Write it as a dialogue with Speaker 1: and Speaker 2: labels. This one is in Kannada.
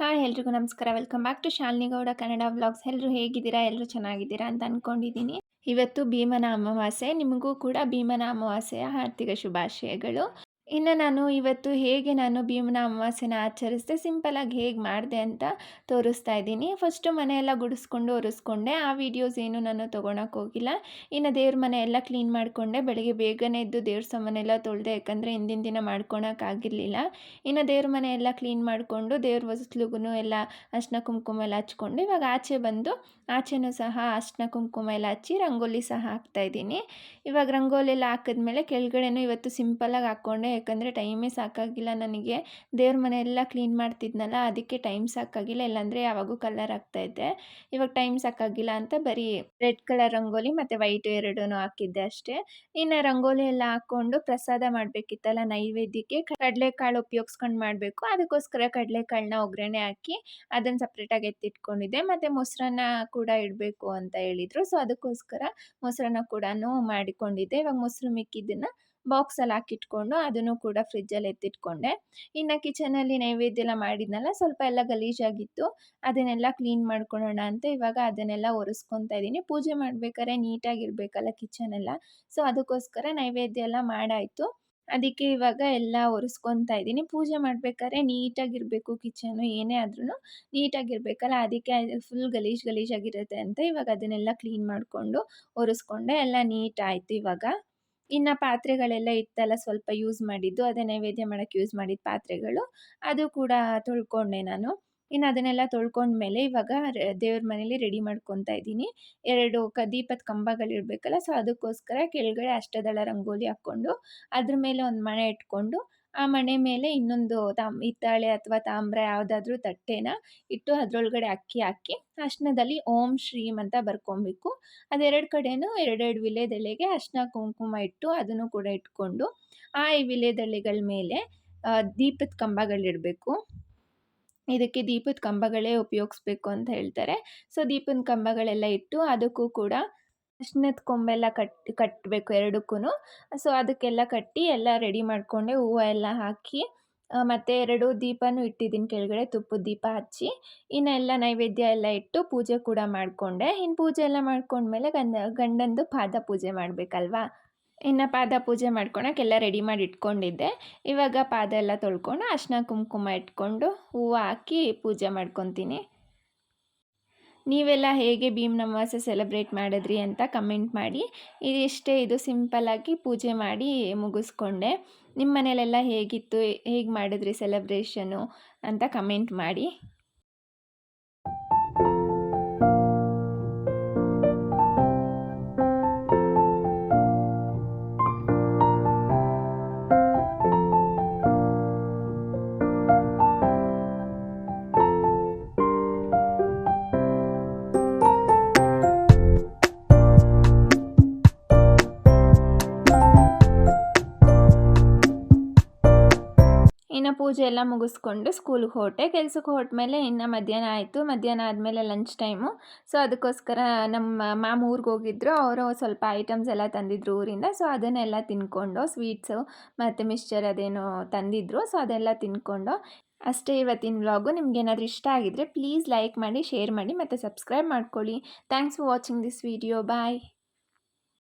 Speaker 1: ಹಾಯ್ ಎಲ್ರಿಗೂ ನಮಸ್ಕಾರ. Welcome back to Shalini Gowda Kannada vlogs ಎಲ್ಲರೂ ಹೇಗಿದ್ದೀರಾ? ಎಲ್ಲರೂ ಚೆನ್ನಾಗಿದ್ದೀರಾ ಅಂತ ಅಂದ್ಕೊಂಡಿದ್ದೀನಿ ಇವತ್ತು ಭೀಮನ ಅಮಾವಾಸ್ಯೆ. ನಿಮಗೂ ಕೂಡ ಭೀಮನ ಅಮಾವಾಸ್ಯೆಯ ಆರ್ಥಿಕ ಶುಭಾಶಯಗಳು. ಇನ್ನು ನಾನು ಇವತ್ತು ಹೇಗೆ ನಾನು ಭೀಮನ ಅಮಾವಾಸ್ಯನ ಆಚರಿಸಿದೆ ಸಿಂಪಲಾಗಿ ಹೇಗೆ ಮಾಡಿದೆ ಅಂತ ತೋರಿಸ್ತಾ ಇದ್ದೀನಿ. ಫಸ್ಟು ಮನೆಯೆಲ್ಲ ಗುಡಿಸ್ಕೊಂಡು ಒರೆಸ್ಕೊಂಡೆ. ಆ ವೀಡಿಯೋಸ್ ಏನು ನಾನು ತೊಗೊಳಕ್ಕೆ ಹೋಗಿಲ್ಲ. ಇನ್ನು ದೇವ್ರ ಮನೆ ಎಲ್ಲ ಕ್ಲೀನ್ ಮಾಡಿಕೊಂಡೆ. ಬೆಳಗ್ಗೆ ಬೇಗನೆ ಎದ್ದು ದೇವ್ರ ಸಾಮಾನೆಲ್ಲ ತೊಳೆದೆ, ಯಾಕಂದರೆ ಹಿಂದಿನ ದಿನ ಮಾಡ್ಕೊಳಕ್ಕಾಗಿರಲಿಲ್ಲ ಇನ್ನು ದೇವ್ರ ಮನೆ ಎಲ್ಲ ಕ್ಲೀನ್ ಮಾಡಿಕೊಂಡು ದೇವ್ರ ವಸ್ತುಗೂ ಎಲ್ಲ ಅರ್ಶಿನ ಕುಂಕುಮ ಎಲ್ಲ ಹಚ್ಕೊಂಡು ಇವಾಗ ಆಚೆ ಬಂದು ಆಚೆನೂ ಸಹ ಅರ್ಶಿನ ಕುಂಕುಮ ಎಲ್ಲ ಹಚ್ಚಿ ರಂಗೋಲಿ ಸಹ ಹಾಕ್ತಾಯಿದ್ದೀನಿ ಇವಾಗ ರಂಗೋಲಿ ಎಲ್ಲ ಹಾಕಿದ್ಮೇಲೆ ಕೆಳಗಡೆನೂ ಇವತ್ತು ಸಿಂಪಲಾಗಿ ಹಾಕ್ಕೊಂಡೆ. ಯಾಕಂದರೆ ಟೈಮೇ ಸಾಕಾಗಿಲ್ಲ ನನಗೆ. ದೇವ್ರ ಮನೆ ಎಲ್ಲ ಕ್ಲೀನ್ ಮಾಡ್ತಿದ್ನಲ್ಲ, ಅದಕ್ಕೆ ಟೈಮ್ ಸಾಕಾಗಿಲ್ಲ, ಇಲ್ಲಾಂದರೆ ಯಾವಾಗೂ ಕಲರ್ ಆಗ್ತಾಯಿದ್ದೆ ಇವಾಗ ಟೈಮ್ ಸಾಕಾಗಿಲ್ಲ ಅಂತ ಬರೀ ರೆಡ್ ಕಲರ್ ರಂಗೋಲಿ ಮತ್ತು ವೈಟ್ ಎರಡೂ ಹಾಕಿದ್ದೆ ಅಷ್ಟೇ. ಇನ್ನು ರಂಗೋಲಿ ಎಲ್ಲ ಹಾಕ್ಕೊಂಡು ಪ್ರಸಾದ ಮಾಡಬೇಕಿತ್ತಲ್ಲ, ನೈವೇದ್ಯಕ್ಕೆ ಕಡಲೆಕಾಳು ಉಪಯೋಗಿಸ್ಕೊಂಡು ಮಾಡಬೇಕು. ಅದಕ್ಕೋಸ್ಕರ ಕಡಲೆಕಾಳನ್ನ ಒಗ್ಗರಣೆ ಹಾಕಿ ಅದನ್ನು ಸಪ್ರೇಟಾಗಿ ಎತ್ತಿಟ್ಕೊಂಡಿದ್ದೆ. ಮತ್ತು ಮೊಸರನ್ನ ಕೂಡ ಇಡಬೇಕು ಅಂತ ಹೇಳಿದರು. ಸೊ ಅದಕ್ಕೋಸ್ಕರ ಮೊಸರನ್ನ ಕೂಡ ಮಾಡಿಕೊಂಡಿದ್ದೆ. ಇವಾಗ ಮೊಸರು ಮಿಕ್ಕಿದ್ದನ್ನು ಬಾಕ್ಸಲ್ಲಿ ಹಾಕಿಟ್ಕೊಂಡು ಅದನ್ನು ಕೂಡ ಫ್ರಿಜ್ಜಲ್ಲಿ ಎತ್ತಿಟ್ಕೊಂಡೆ. ಇನ್ನು ಕಿಚನಲ್ಲಿ ನೈವೇದ್ಯ ಎಲ್ಲ ಮಾಡಿದ್ನಲ್ಲ, ಸ್ವಲ್ಪ ಎಲ್ಲ ಗಲೀಜಾಗಿತ್ತು. ಅದನ್ನೆಲ್ಲ ಕ್ಲೀನ್ ಮಾಡ್ಕೊಳ್ಳೋಣ ಅಂತ ಇವಾಗ ಅದನ್ನೆಲ್ಲ ಒರೆಸ್ಕೊತಾ ಇದ್ದೀನಿ. ಪೂಜೆ ಮಾಡಬೇಕಾದ್ರೆ ನೀಟಾಗಿರಬೇಕಲ್ಲ ಎಲ್ಲ ಸೊ, ಅದಕ್ಕೋಸ್ಕರ ನೈವೇದ್ಯ ಎಲ್ಲ ಮಾಡಾಯಿತು. ಅದಕ್ಕೆ ಇವಾಗ ಎಲ್ಲ ಒರೆಸ್ಕೊತಾ ಇದ್ದೀನಿ. ಪೂಜೆ ಮಾಡಬೇಕಾದ್ರೆ ನೀಟಾಗಿರಬೇಕು ಕಿಚನು, ಏನೇ ಆದ್ರೂ ನೀಟಾಗಿರಬೇಕಲ್ಲ. ಅದಕ್ಕೆ ಫುಲ್ ಗಲೀಜು ಗಲೀಜಾಗಿರುತ್ತೆ ಅಂತ ಇವಾಗ ಅದನ್ನೆಲ್ಲ ಕ್ಲೀನ್ ಮಾಡಿಕೊಂಡು ಒರೆಸ್ಕೊಂಡೆ. ಎಲ್ಲ ನೀಟಾಯಿತು ಇವಾಗ. ಇನ್ನು ಪಾತ್ರೆಗಳೆಲ್ಲ ಇತ್ತಲ್ಲ ಸ್ವಲ್ಪ ಯೂಸ್ ಮಾಡಿದ್ದು, ಅದೇ ನೈವೇದ್ಯ ಮಾಡಕ್ಕೆ ಯೂಸ್ ಮಾಡಿದ ಪಾತ್ರೆಗಳು. ಅದು ಕೂಡ ತೊಳ್ಕೊಂಡೆ ನಾನು. ಇನ್ನು ಅದನ್ನೆಲ್ಲ ತೊಳ್ಕೊಂಡ್ಮೇಲೆ ಇವಾಗ ದೇವ್ರ ಮನೇಲಿ ರೆಡಿ ಮಾಡ್ಕೊತಾ ಇದ್ದೀನಿ. ಎರಡು ಕದೀಪದ ದೀಪದ ಕಂಬಗಳಿರಬೇಕಲ್ಲ ಸೊ ಅದಕ್ಕೋಸ್ಕರ ಕೆಳಗಡೆ ಅಷ್ಟದಳ ರಂಗೋಲಿ ಹಾಕ್ಕೊಂಡು, ಅದ್ರ ಮೇಲೆ ಒಂದು ಮಣೆ ಇಟ್ಕೊಂಡು ಆ ಮಣೆ ಮೇಲೆ ಇನ್ನೊಂದು ತಾಮ್, ಹಿತ್ತಾಳೆ ಅಥವಾ ತಾಮ್ರ ಯಾವುದಾದ್ರೂ ತಟ್ಟೆನ ಇಟ್ಟು ಅದರೊಳಗಡೆ ಅಕ್ಕಿ ಹಾಕಿ, ಅರ್ಶಿನದಲ್ಲಿ ಓಂ ಶ್ರೀಮ್ ಅಂತ ಬರ್ಕೊಬೇಕು. ಅದೆರಡು ಕಡೆನೂ ಎರಡೆರಡು ವಿಲೇದೆಲೆಗೆ ಅರ್ಶಿನ ಕುಂಕುಮ ಇಟ್ಟು ಅದನ್ನು ಕೂಡ ಇಟ್ಕೊಂಡು, ಆ ವಿಲೇದೆಲೆಗಳ ಮೇಲೆ ದೀಪದ ಕಂಬಗಳಿಡಬೇಕು. ಇದಕ್ಕೆ ದೀಪದ ಕಂಬಗಳೇ ಉಪಯೋಗಿಸ್ಬೇಕು ಅಂತ ಹೇಳ್ತಾರೆ. ಸೊ, ದೀಪದ ಕಂಬಗಳೆಲ್ಲ ಇಟ್ಟು ಅದಕ್ಕೂ ಕೂಡ ಅರ್ಶಿನದ ಕೊಂಬೆಲ್ಲ ಕಟ್ಟಿ ಕಟ್ಟಬೇಕು ಎರಡಕ್ಕೂ ಸೊ, ಅದಕ್ಕೆಲ್ಲ ಕಟ್ಟಿ ಎಲ್ಲ ರೆಡಿ ಮಾಡಿಕೊಂಡೆ ಹೂವು ಎಲ್ಲ ಹಾಕಿ ಮತ್ತು ಎರಡು ದೀಪನೂ ಇಟ್ಟಿದ್ದೀನಿ ಕೆಳಗಡೆ ತುಪ್ಪದ ದೀಪ ಹಚ್ಚಿ. ಇನ್ನು ಎಲ್ಲ ನೈವೇದ್ಯ ಎಲ್ಲ ಇಟ್ಟು ಪೂಜೆ ಕೂಡ ಮಾಡಿಕೊಂಡೆ. ಇನ್ನು ಪೂಜೆ ಎಲ್ಲ ಮಾಡ್ಕೊಂಡ್ಮೇಲೆ ಗಂಡ ಗಂಡಂದು ಪಾದ ಪೂಜೆ ಮಾಡಬೇಕಲ್ವಾ? ಇನ್ನು ಪಾದ ಪೂಜೆ ಮಾಡ್ಕೊಳಕ್ಕೆಲ್ಲ ರೆಡಿ ಮಾಡಿ ಇಟ್ಕೊಂಡಿದ್ದೆ. ಇವಾಗ ಪಾದ ಎಲ್ಲ ತೊಳ್ಕೊಂಡು ಅರ್ಶಿನ ಕುಂಕುಮ ಇಟ್ಕೊಂಡು ಹೂವು ಹಾಕಿ ಪೂಜೆ ಮಾಡ್ಕೊತೀನಿ. ನೀವೆಲ್ಲ ಹೇಗೆ ಭೀಮ್ ಸೆಲೆಬ್ರೇಟ್ ಮಾಡಿದ್ರಿ ಅಂತ ಕಮೆಂಟ್ ಮಾಡಿ. ಇದಿಷ್ಟೇ, ಇದು ಸಿಂಪಲ್ಲಾಗಿ ಪೂಜೆ ಮಾಡಿ ಮುಗಿಸ್ಕೊಂಡೆ. ನಿಮ್ಮ ಮನೇಲೆಲ್ಲ ಹೇಗಿತ್ತು, ಹೇಗೆ ಮಾಡಿದ್ರಿ ಸೆಲೆಬ್ರೇಷನು ಅಂತ ಕಮೆಂಟ್ ಮಾಡಿ. ಇನ್ನು ಪೂಜೆ ಎಲ್ಲ ಮುಗಿಸ್ಕೊಂಡು ಸ್ಕೂಲ್ಗೆ ಹೊರಟೆ. ಕೆಲ್ಸಕ್ಕೆ ಹೊರಟ್ಮೇಲೆ ಇನ್ನು ಮಧ್ಯಾಹ್ನ ಆಯಿತು. ಮಧ್ಯಾಹ್ನ ಆದಮೇಲೆ ಲಂಚ್ ಟೈಮು ಸೊ ಅದಕ್ಕೋಸ್ಕರ ನಮ್ಮ ಮ್ಯಾಮ್ ಊರಿಗೆ ಹೋಗಿದ್ರು. ಅವರು ಸ್ವಲ್ಪ ಐಟಮ್ಸ್ ಎಲ್ಲ ತಂದಿದ್ರು ಊರಿಂದ. ಸೊ ಅದನ್ನೆಲ್ಲ ತಿನ್ಕೊಂಡು ಸ್ವೀಟ್ಸು ಮತ್ತು ಮಿಕ್ಸ್ಚರ್ ಅದೇನೋ ತಂದಿದ್ರು. ಸೊ ಅದೆಲ್ಲ ತಿನ್ಕೊಂಡು ಅಷ್ಟೇ ಇವತ್ತಿನ ವ್ಲಾಗು ನಿಮ್ಗೆ ಏನಾದರೂ ಇಷ್ಟ ಆಗಿದ್ರೆ ಪ್ಲೀಸ್ ಲೈಕ್ ಮಾಡಿ ಶೇರ್ ಮಾಡಿ, ಮತ್ತು ಸಬ್ಸ್ಕ್ರೈಬ್ ಮಾಡ್ಕೊಳ್ಳಿ. Thanks for watching this video bye